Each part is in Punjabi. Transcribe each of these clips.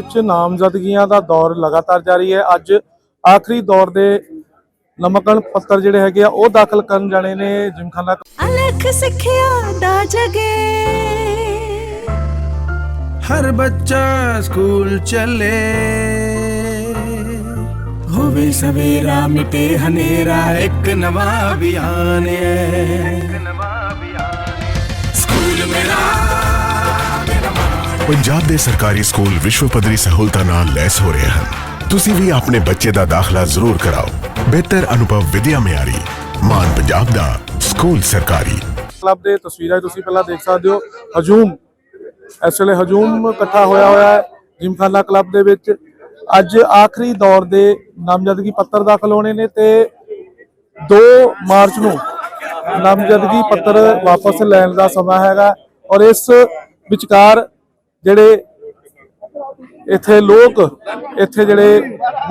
ਵਿੱਚ ਨਾਮਜ਼ਦਗੀਆਂ ਦਾ ਦੌਰ ਲਗਾਤਾਰ ਜਾਰੀ ਹੈ। ਅੱਜ ਆਖਰੀ ਦੌਰ ਦੇ ਨਮਕਣ ਪੱਤਰ ਜਿਹੜੇ ਹੈਗੇ ਆ ਉਹ ਦਾਖਲ ਕਰਨ ਜਾਣੇ ਨੇ ਜਿਮਖਾਨਾ ਅਲਖ ਸਿੱਖਿਆ ਦਾ ਜਗੇ। ਹਰ ਬੱਚਾ ਸਕੂਲ ਚੱਲੇ। ਹੋਵੇ ਸਵੇਰਾ ਮਿਟੇ ਹਨੇਰਾ ਇੱਕ ਨਵਾਂ ਅਭਿਆਨ ਹੈ। ਸਕੂਲ ਮੇਰਾ ਪੰਜਾਬ ਦੇ ਸਰਕਾਰੀ ਸਕੂਲ ਵਿਸ਼ਵ ਪੱਧਰੀ ਸਹੂਲਤਾਂ ਨਾਲ ਲੈਸ ਹੋ ਰਹੇ ਹਨ। ਤੁਸੀਂ ਵੀ ਆਪਣੇ ਬੱਚੇ ਦਾ ਦਾਖਲਾ ਜ਼ਰੂਰ ਕਰਾਓ। ਬਿਹਤਰ ਅਨੁਭਵ ਵਿਦਿਆ ਮਿਆਰੀ, ਮਾਨ ਪੰਜਾਬ ਦਾ ਸਕੂਲ ਸਰਕਾਰੀ। ਕਲੱਬ ਦੇ ਤਸਵੀਰਾਂ ਤੁਸੀਂ ਪਹਿਲਾਂ ਦੇਖ ਸਕਦੇ ਹੋ। ਹਜੂਮ, ਇਸ ਵੇਲੇ ਹਜੂਮ ਇਕੱਠਾ ਹੋਇਆ ਹੋਇਆ ਹੈ ਜਿਮਖਾਨਾ ਕਲੱਬ ਦੇ ਵਿੱਚ। ਅੱਜ ਆਖਰੀ ਦੌਰ ਦੇ ਨਾਮਜ਼ਦਗੀ ਪੱਤਰ ਦਾਖਲ ਹੋਣੇ ਨੇ ਤੇ 2 ਮਾਰਚ ਨੂੰ ਨਾਮਜ਼ਦਗੀ ਪੱਤਰ ਵਾਪਸ ਲੈਣ ਦਾ ਸਮਾਂ ਹੈਗਾ। ਔਰ ਇਸ ਵਿਚਕਾਰ ਜਿਹੜੇ ਇੱਥੇ ਲੋਕ ਇੱਥੇ ਜਿਹੜੇ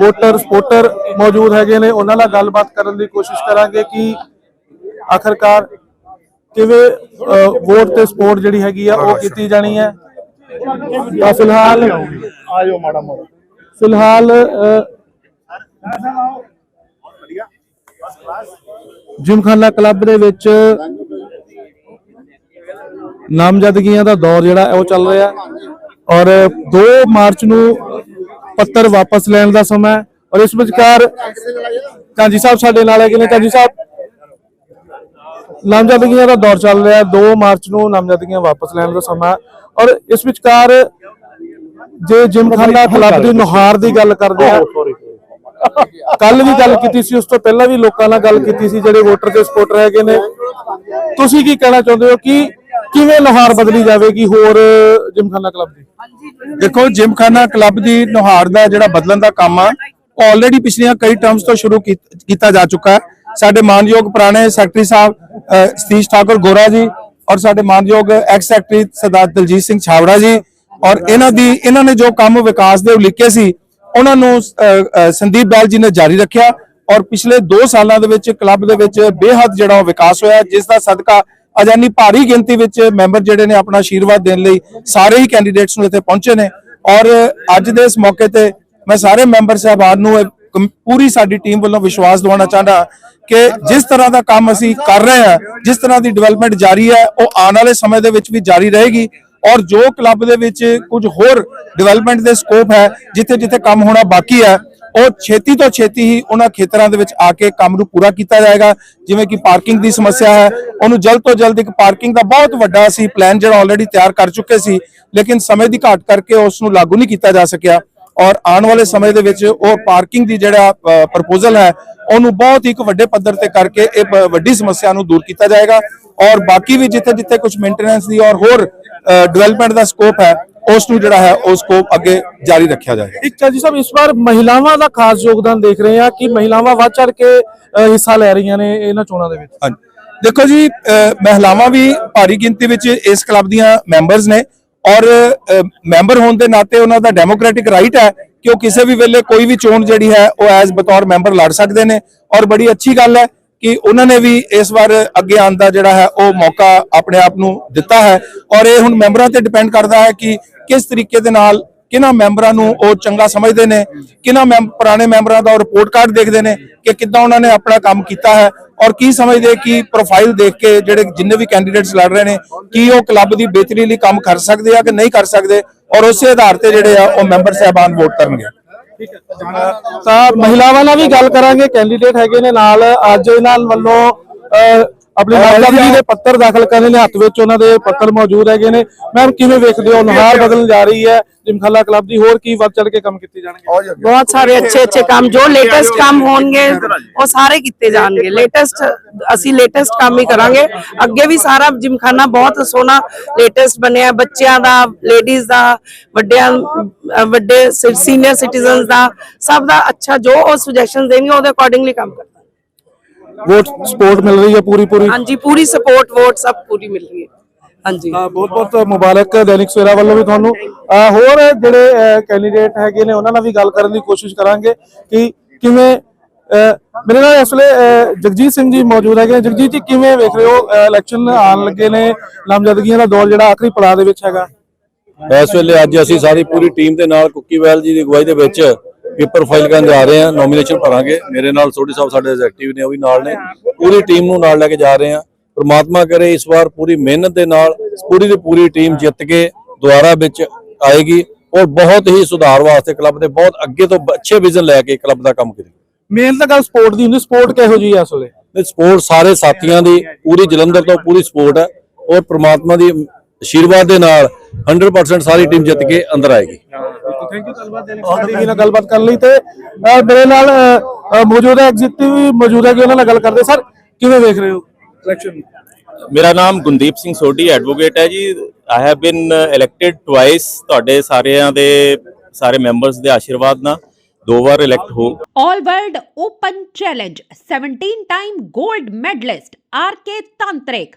ਵੋਟਰ ਸਪੋਰਟਰ ਮੌਜੂਦ ਹੈਗੇ ਨੇ ਉਹਨਾਂ ਨਾਲ ਗੱਲਬਾਤ ਕਰਨ ਦੀ ਕੋਸ਼ਿਸ਼ ਕਰਾਂਗੇ ਕਿ ਆਖਰਕਾਰ ਕਿਵੇਂ ਵੋਟ ਤੇ ਸਪੋਰਟ ਜਿਹੜੀ ਹੈਗੀ ਆ ਉਹ ਕੀਤੀ ਜਾਣੀ ਹੈ। ਤਾਂ ਫਿਲਹਾਲ ਆਜੋ ਮਾੜਾ ਮੋੜਾ ਫਿਲਹਾਲ ਜਿਮਖਾਨਾ ਕਲੱਬ ਦੇ ਵਿੱਚ ਨਾਮਜ਼ਦਗੀਆਂ ਦਾ ਦੌਰ ਜਿਹੜਾ ਉਹ ਚੱਲ ਰਿਹਾ ਔਰ 2 ਮਾਰਚ ਨੂੰ ਪੱਤਰ ਵਾਪਸ ਲੈਣ ਦਾ ਸਮਾਂ ਹੈ ਔਰ ਇਸ ਵਿਚਕਾਰ ਕਾਂਜੀ ਸਾਹਿਬ ਸਾਡੇ ਨਾਲ ਹੈਗੇ ਨੇ। ਕਾਂਜੀ ਸਾਹਿਬ, ਨਾਮਜ਼ਦਗੀਆਂ ਦਾ ਦੌਰ ਚੱਲ ਰਿਹਾ ਹੈ। 2 ਮਾਰਚ ਨੂੰ ਨਾਮਜ਼ਦਗੀਆਂ ਵਾਪਸ ਲੈਣ ਦਾ ਸਮਾਂ ਔਰ ਇਸ ਵਿਚਕਾਰ ਜੇ ਜਿਮਖਾਨਾ ਕਲੱਬ ਦੀ ਨੁਹਾਰ ਦੀ ਗੱਲ ਕਰਦੇ ਆ ਕੱਲ ਵੀ ਗੱਲ ਕੀਤੀ ਸੀ, ਉਸ ਤੋਂ ਪਹਿਲਾਂ ਵੀ ਲੋਕਾਂ ਨਾਲ ਗੱਲ ਕੀਤੀ ਸੀ, ਜਿਹੜੇ ਵੋਟਰ ਤੇ ਸਪੋਰਟਰ ਹੈਗੇ ਨੇ। ਤੁਸੀਂ ਕੀ ਕਹਿਣਾ ਚਾਹੁੰਦੇ ਹੋ ਕਿ ਕਿਵੇਂ ਨੁਹਾਰ ਬਦਲੀ ਜਾਵੇਗੀ ਹੋਰ ਜਿਮਖਾਨਾ ਕਲੱਬ ਦੀ? ਦੇਖੋ ਜਿਮਖਾਨਾ ਕਲੱਬ ਦੀ ਨੁਹਾਰ ਦਾ ਜਿਹੜਾ ਬਦਲਣ ਦਾ ਕੰਮ ਆ ਆਲਰੇਡੀ ਪਿਛਲੀਆਂ ਕਈ ਟਰਮਸ ਤੋਂ ਸ਼ੁਰੂ ਕੀਤ- ਜਾ ਚੁੱਕਾ ਹੈ। ਸਾਡੇ ਮਾਨਯੋਗ ਪੁਰਾਣੇ ਸੈਕਟਰੀ ਸਾਹਿਬ ਸਤੀਸ਼ ਠਾਕੁਰ ਗੋਰਾ ਜੀ ਔਰ ਸਾਡੇ ਮਾਨਯੋਗ ਐਕਸ ਸੈਕਟਰੀ ਸਰਦਾਰ ਦਲਜੀਤ ਸਿੰਘ ਛਾਵੜਾ ਜੀ ਔਰ ਇਹਨਾਂ ਦੀ ਇਹਨਾਂ ਨੇ ਜੋ ਕੰਮ ਵਿਕਾਸ ਦੇ ਉਲੀਕੇ ਸੀ ਉਹਨਾਂ ਨੂੰ ਸੰਦੀਪ ਬੈਲ ਜੀ ਨੇ ਜਾਰੀ ਰੱਖਿਆ ਔਰ ਪਿਛਲੇ 2 ਸਾਲਾਂ ਦੇ ਵਿੱਚ ਕਲੱਬ ਦੇ ਵਿੱਚ ਬੇਹੱਦ ਜਿਹੜਾ ਉਹ ਵਿਕਾਸ ਹੋਇਆ ਜਿਸ ਦਾ ਸਦਕਾ ਅਜਾਨੀ ਭਾਰੀ ਗਿਣਤੀ ਵਿੱਚ ਮੈਂਬਰ ਜਿਹੜੇ ਨੇ ਆਪਣਾ ਆਸ਼ੀਰਵਾਦ ਦੇਣ ਲਈ ਸਾਰੇ ਹੀ ਕੈਂਡੀਡੇਟਸ ਨੂੰ ਇੱਥੇ ਪਹੁੰਚੇ ਨੇ। ਔਰ ਅੱਜ ਦੇ ਇਸ ਮੌਕੇ ਤੇ ਮੈਂ ਸਾਰੇ ਮੈਂਬਰ ਸਾਹਿਬਾਨ ਨੂੰ ਕਮ- ਪੂਰੀ ਸਾਡੀ ਟੀਮ ਵੱਲੋਂ ਵਿਸ਼ਵਾਸ ਦਿਵਾਉਣਾ ਚਾਹੁੰਦਾ ਕਿ ਜਿਸ ਤਰ੍ਹਾਂ ਦਾ ਕੰਮ ਅਸੀਂ ਕਰ ਰਹੇ ਹਾਂ, ਜਿਸ ਤਰ੍ਹਾਂ ਦੀ ਡਿਵੈਲਪਮੈਂਟ ਜਾਰੀ ਹੈ, ਉਹ ਆਉਣ ਵਾਲੇ ਸਮੇਂ ਦੇ ਵਿੱਚ ਵੀ ਜਾਰੀ ਰਹੇਗੀ। ਔਰ ਜੋ ਕਲੱਬ ਦੇ ਵਿੱਚ ਕੁਝ ਹੋਰ ਡਿਵੈਲਪਮੈਂਟ ਦੇ ਸਕੋਪ ਹੈ ਜਿੱਥੇ ਜਿੱਥੇ ਕੰਮ ਹੋਣਾ ਬਾਕੀ ਹੈ ਉਹ ਛੇਤੀ ਤੋਂ ਛੇਤੀ ਹੀ ਉਹਨਾਂ ਖੇਤਰਾਂ ਦੇ ਵਿੱਚ ਆ ਕੇ ਕੰਮ ਨੂੰ ਪੂਰਾ ਕੀਤਾ ਜਾਏਗਾ। ਜਿਵੇਂ ਕਿ ਪਾਰਕਿੰਗ ਦੀ ਸਮੱਸਿਆ ਹੈ, ਉਹਨੂੰ ਜਲਦ ਤੋਂ ਜਲਦ ਇੱਕ ਪਾਰਕਿੰਗ ਦਾ ਬਹੁਤ ਵੱਡਾ ਸੀ ਪਲਾਨ ਜਿਹੜਾ ਆਲਰੇਡੀ ਤਿਆਰ ਕਰ ਚੁੱਕੇ ਸੀ, ਲੇਕਿਨ ਸਮੇਂ ਦੀ ਘਾਟ ਕਰਕੇ ਉਸ ਨੂੰ ਲਾਗੂ ਨਹੀਂ ਕੀਤਾ ਜਾ ਸਕਿਆ। ਔਰ ਆਉਣ ਵਾਲੇ ਸਮੇਂ ਦੇ ਵਿੱਚ ਉਹ ਪਾਰਕਿੰਗ ਦੀ ਜਿਹੜਾ ਪ੍ਰਪੋਜ਼ਲ ਹੈ, ਉਹਨੂੰ ਬਹੁਤ ਹੀ ਇੱਕ ਵੱਡੇ ਪੱਧਰ ਤੇ ਕਰਕੇ ਇਹ ਵੱਡੀ ਸਮੱਸਿਆ ਨੂੰ ਦੂਰ ਕੀਤਾ ਜਾਏਗਾ। ਔਰ ਬਾਕੀ ਵੀ ਜਿੱਥੇ ਜਿੱਥੇ ਕੁਝ ਮੇਨਟੇਨੈਂਸ ਦੀ ਔਰ ਹੋਰ ਡਿਵੈਲਪਮੈਂਟ ਦਾ ਸਕੋਪ ਹੈ ਉਸ ਨੂੰ ਜਿਹੜਾ ਹੈ ਉਹ ਸਕੋਪ ਅੱਗੇ ਜਾਰੀ ਰੱਖਿਆ ਜਾਏਗਾ। ਇੱਕ ਤਾਂ ਜੀ ਸਾਹਿਬ ਇਸ ਵਾਰ ਮਹਿਲਾਵਾਂ ਦਾ ਖਾਸ ਯੋਗਦਾਨ ਦੇਖ ਰਹੇ ਆ ਕਿ ਮਹਿਲਾਵਾਂ ਵੱਧ ਚੜ ਕੇ ਹਿੱਸਾ ਲੈ ਰਹੀਆਂ ਨੇ ਇਹਨਾਂ ਚੋਣਾਂ ਦੇ ਵਿੱਚ। ਹਾਂਜੀ। ਦੇਖੋ ਜੀ ਮਹਿਲਾਵਾਂ ਵੀ ਭਾਰੀ ਗਿਣਤੀ ਵਿੱਚ ਇਸ ਕਲੱਬ ਦੀਆਂ ਮੈਂਬਰਸ ਨੇ ਔਰ ਮੈਂਬਰ ਹੋਣ ਦੇ ਨਾਤੇ ਉਹਨਾਂ ਦਾ ਡੈਮੋਕ੍ਰੈਟਿਕ ਰਾਈਟ ਹੈ ਕਿ ਉਹ ਕਿਸੇ ਵੀ ਵੇਲੇ ਕੋਈ ਵੀ ਚੋਣ ਜਿਹੜੀ ਹੈ ਉਹ ਐਜ਼ ਬਤੌਰ ਮੈਂਬਰ ਲੜ ਸਕਦੇ ਨੇ ਔਰ ਬੜੀ ਅੱਛੀ ਗੱਲ ਹੈ ਕਿ ਉਹਨਾਂ ਨੇ ਵੀ ਇਸ ਵਾਰ ਅੱਗੇ ਆਉਣ ਦਾ ਜਿਹੜਾ ਹੈ, ਉਹ ਮੌਕਾ ਆਪਣੇ ਆਪ ਨੂੰ ਦਿੱਤਾ ਹੈ। ਔਰ ਇਹ ਹੁਣ ਮੈਂਬਰਾਂ ਤੇ ਡਿਪੈਂਡ ਕਰਦਾ ਹੈ ਕਿ ਕਿਸ ਤਰੀਕੇ ਦੇ ਨਾਲ ਕਿਹਨਾਂ ਮੈਂਬਰਾਂ ਨੂੰ ਉਹ ਚੰਗਾ ਸਮਝਦੇ ਨੇ, ਕਿਹਨਾਂ ਮੈਂ ਪੁਰਾਣੇ ਮੈਂਬਰਾਂ ਦਾ ਉਹ ਰਿਪੋਰਟ ਕਾਰਡ ਦੇਖਦੇ ਨੇ ਕਿ ਕਿੱਦਾਂ ਉਹਨਾਂ ਨੇ ਆਪਣਾ ਕੰਮ ਕੀਤਾ ਹੈ ਔਰ ਕੀ ਸਮਝਦੇ, ਕਿ ਪ੍ਰੋਫਾਈਲ ਦੇਖ ਕੇ ਜਿਹੜੇ ਜਿੰਨੇ ਵੀ ਕੈਂਡੀਡੇਟਸ ਲੜ ਰਹੇ ਨੇ, ਕੀ ਉਹ ਕਲੱਬ ਦੀ ਬਿਹਤਰੀ ਲਈ ਕੰਮ ਕਰ ਸਕਦੇ ਆ ਕਿ ਨਹੀਂ ਕਰ ਸਕਦੇ ਔਰ ਉਸੇ ਆਧਾਰ ਤੇ ਜਿਹੜੇ ਆ, ਉਹ ਮੈਂਬਰ ਸਾਹਿਬਾਨ ਵੋਟ ਕਰਨਗੇ। ਤਾਂ ਮਹਿਲਾਵਾਂ ਨਾਲ ਵੀ ਗੱਲ ਕਰਾਂਗੇ ਕੈਂਡੀਡੇਟ ਹੈਗੇ ਨੇ ਨਾਲ। ਅੱਜ ਇਹਨਾਂ ਵੱਲੋਂ ਆਪਣੀ ਨਾਮਜ਼ਦਗੀ ਦੇ ਪੱਤਰ ਦਾਖਲ ਕਰਨੇ ਨੇ ਹੱਥ ਵਿੱਚ ਉਹਨਾਂ ਦੇ ਪੱਤਰ ਮੌਜੂਦ ਹੈਗੇ ਨੇ। ਮੈਮ ਕਿਵੇਂ ਵੇਖਦੇ ਹੋ? ਨੁਹਾਰ ਬਦਲਣ ਜਾ ਰਹੀ ਹੈ। ਜਿਮਖਾਨਾ ਕਲੱਬ ਦੀ ਹੋਰ ਕੀ ਵੱਧ ਚੜ ਕੇ ਕੰਮ ਕੀਤੇ ਜਾਣਗੇ? ਬਹੁਤ ਸਾਰੇ ਅੱਛੇ ਅੱਛੇ ਕੰਮ ਜੋ ਲੇਟੈਸਟ ਕੰਮ ਹੋਣਗੇ ਉਹ ਸਾਰੇ ਕੀਤੇ ਜਾਣਗੇ। ਲੇਟੈਸਟ ਅਸੀਂ ਲੇਟੈਸਟ ਕੰਮ ਹੀ ਕਰਾਂਗੇ। ਅੱਗੇ ਵੀ ਸਾਰਾ ਜਿਮਖਾਨਾ ਬਹੁਤ ਸੋਹਣਾ ਲੇਟੈਸਟ ਬਣਿਆ। ਬੱਚਿਆਂ ਦਾ ਲੇਡੀਜ਼ ਦਾ ਵੱਡਿਆਂ ਵੱਡੇ ਸੀਨੀਅਰ ਸਿਟੀਜ਼ਨਸ ਦਾ ਸਭ ਦਾ ਅੱਛਾ ਜੋ ਉਹ ਸੁਜੈਸ਼ਨ ਦੇਣਗੇ ਉਹਦੇ ਅਕੋਰਡਿੰਗਲੀ ਕੰਮ ਕਰਾਂਗੇ ਵੋਟ ਸਪੋਰਟ ਮਿਲ ਰਹੀ ਹੈ ਪੂਰੀ ਪੂਰੀ? ਹਾਂਜੀ ਪੂਰੀ ਸਪੋਰਟ ਵੋਟ ਸਭ ਪੂਰੀ ਮਿਲ ਰਹੀ ਹੈ। ਹਾਂਜੀ। ਬਹੁਤ ਬਹੁਤ ਮੁਬਾਰਕ ਦੈਨਿਕ ਸਵੇਰਾ ਵੱਲੋਂ ਵੀ ਤੁਹਾਨੂੰ। ਹੋਰ ਜਿਹੜੇ ਕੈਂਡੀਡੇਟ ਹੈਗੇ ਨੇ ਉਹਨਾਂ ਨਾਲ ਵੀ ਗੱਲ ਕਰਨ ਦੀ ਕੋਸ਼ਿਸ਼ ਕਰਾਂਗੇ ਕਿ ਕਿਵੇਂ ਮੇਰੇ ਨਾਲ ਇਸ ਵੇਲੇ ਜਗਜੀਤ ਸਿੰਘ ਜੀ ਮੌਜੂਦ ਹੈਗੇ ਨੇ। ਜਗਜੀਤ ਜੀ ਕਿਵੇਂ ਵੇਖ ਰਹੇ ਹੋ? ਇਲੈਕਸ਼ਨ ਆਉਣ ਲੱਗੇ ਨੇ ਨਾਮਜ਼ਦਗੀਆਂ ਦਾ ਦੌਰ ਜਿਹੜਾ ਆਖਰੀ ਪੜਾਅ ਦੇ ਵਿੱਚ ਹੈਗਾ। ਇਸ ਵੇਲੇ ਅੱਜ ਅਸੀਂ ਸਾਰੀ ਪੂਰੀ ਟੀਮ ਦੇ ਨਾਲ ਕੁੱਕੀਵੈਲ ਜੀ ਦੀ ਅਗਵਾਈ ਦੇ ਵਿੱਚ ਪੇਪਰ ਫਾਈਲ ਕਰਨ ਜਾ ਰਹੇ ਹਾਂ ਨੋਮੀਨੇਸ਼ਨ ਭਰਾਂਗੇ। ਮੇਰੇ ਨਾਲ ਸੋਢੀ ਸਾਹਿਬ ਸਾਡੇ ਐਗਜ਼ੈਕਟਿਵ ਨੇ ਉਹ ਵੀ ਨਾਲ ਨੇ। ਪੂਰੀ ਟੀਮ ਨੂੰ ਨਾਲ ਲੈ ਕੇ ਜਾ ਰਹੇ ਹਾਂ। ਪ੍ਰਮਾਤਮਾ ਕਰੇ ਇਸ ਵਾਰ ਪੂਰੀ ਮਿਹਨਤ ਦੇ ਨਾਲ ਪੂਰੀ ਦੀ ਪੂਰੀ ਟੀਮ ਜਿੱਤ ਕੇ ਦੁਆਰਾ ਵਿੱਚ ਆਏਗੀ ਔਰ ਬਹੁਤ ਹੀ ਸੁਧਾਰ ਵਾਸਤੇ ਕਲੱਬ ਦੇ ਬਹੁਤ ਅੱਗੇ ਤੋਂ ਅੱਛੇ ਵਿਜ਼ਨ ਲੈ ਕੇ ਕਲੱਬ ਦਾ ਕੰਮ ਕਰੇ ਮੇਨ ਤਾਂ ਗੱਲ ਸਪੋਰਟ ਦੀ ਹੁੰਦੀ ਸਪੋਰਟ ਕਿਹੋ ਜੀ ਵੇਲੇ? ਤੇ ਸਪੋਰਟ ਸਾਰੇ ਸਾਥੀਆਂ ਦੀ ਪੂਰੀ ਜਲੰਧਰ ਤੋਂ ਪੂਰੀ ਸਪੋਰਟ ਹੈ ਔਰ ਪ੍ਰਮਾਤਮਾ ਦੀ ਆਸ਼ੀਰਵਾਦ ਦੇ ਨਾਲ 100% ਸਾਰੀ ਟੀਮ ਜਿੱਤ ਕੇ ਅੰਦਰ ਆਏਗੀ। ਥੈਂਕ ਯੂ ਧੰਨਵਾਦ ਟੀਵੀ ਨਾਲ ਗੱਲਬਾਤ ਕਰਨ ਲਈ ਤੇ ਅਹ, ਮੇਰੇ ਨਾਲ ਅਹ, ਅਹ, ਮੌਜੂਦਾ ਐਗਜ਼ੀਕਟਿਵ ਵੀ ਮੌਜੂਦ ਹੈ ਕਿ ਉਹਨਾਂ ਨਾਲ ਗੱਲ ਕਰਦੇ। ਸਰ ਕਿਵੇਂ ਦੇਖ ਰਹੇ ਹੋ ਇਲੈਕਸ਼ਨ ਮੇਰਾ ਨਾਮ ਗੁੰਦੀਪ ਸਿੰਘ ਸੋਢੀ ਐਡਵੋਕੇਟ ਹੈ ji. I have been elected twice ਤੁਹਾਡੇ ਸਾਰਿਆਂ ਦੇ ਸਾਰੇ ਮੈਂਬਰਸ ਦੇ ਆਸ਼ੀਰਵਾਦ ਨਾਲ। ਦੋ ਵਾਰ ਇਲੈਕਟ ਹੋ। All World Open Challenge 17 time gold medalist RK Tantrik